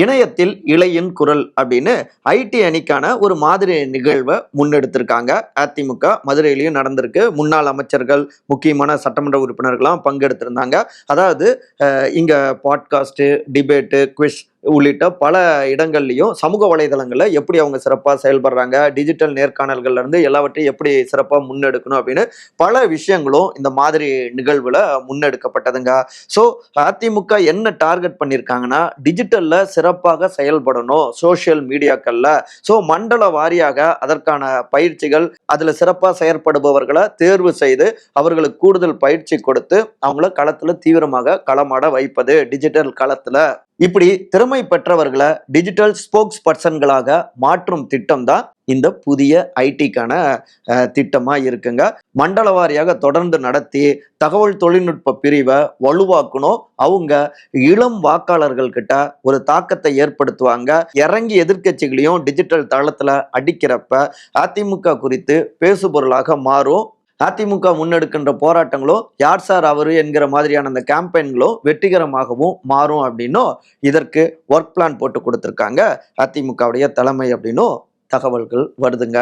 இணையத்தில் இளையின் குரல் அப்படின்னு ஐடி அணிக்கான ஒரு மாதிரி நிகழ்வை முன்னெடுத்திருக்காங்க. அதிமுக மதுரையிலையும் நடந்திருக்கு. முன்னாள் அமைச்சர்கள் முக்கியமான சட்டமன்ற உறுப்பினர்கள்லாம் பங்கெடுத்திருந்தாங்க. அதாவது இங்கே பாட்காஸ்ட்டு டிபேட்டு குவிஷ் உள்ளிட்ட பல இடங்கள்லையும் சமூக வலைதளங்களில் எப்படி அவங்க சிறப்பாக செயல்படுறாங்க டிஜிட்டல் நேர்காணல்கள்ல இருந்து எல்லாவற்றையும் எப்படி சிறப்பாக முன்னெடுக்கணும் அப்படின்னு பல விஷயங்களும் இந்த மாதிரி நிகழ்வுல முன்னெடுக்கப்பட்டதுங்க. ஸோ அதிமுக என்ன டார்கெட் பண்ணியிருக்காங்கன்னா டிஜிட்டல்ல சிறப்பாக செயல்படணும் சோஷியல் மீடியாக்கள்ல ஸோ மண்டல வாரியாக அதற்கான பயிற்சிகள் அதில் சிறப்பாக செயற்படுபவர்களை தேர்வு செய்து அவர்களுக்கு கூடுதல் பயிற்சி கொடுத்து அவங்கள களத்தில் தீவிரமாக களமாட வைப்பது டிஜிட்டல் களத்தில். இப்படி திறமை பெற்றவர்களை டிஜிட்டல் ஸ்போக்ஸ் பர்சன்களாக மாற்றும் திட்டம் தான் இந்த புதிய ஐடிக்கான திட்டமாக இருக்குங்க. மண்டல வாரியாக தொடர்ந்து நடத்தி தகவல் தொழில்நுட்ப பிரிவை வலுவாக்கணும். அவங்க இளம் வாக்காளர்கள் கிட்ட ஒரு தாக்கத்தை ஏற்படுத்துவாங்க. இறங்கி எதிர்க்கட்சிகளையும் டிஜிட்டல் தளத்தில் அடிக்கிறப்ப அதிமுக குறித்து பேசுபொருளாக மாறும். அதிமுக முன்னெடுக்கின்ற போராட்டங்களும் யார் சார் அவரு என்கிற மாதிரியான அந்த கேம்பெயின்களோ வெற்றிகரமாகவும் மாறும் அப்படின்னும் இதற்கு ஒர்க் பிளான் போட்டு கொடுத்துருக்காங்க. அதிமுகவுடைய தலைமை அப்படின்னும் தகவல்கள் வருதுங்க.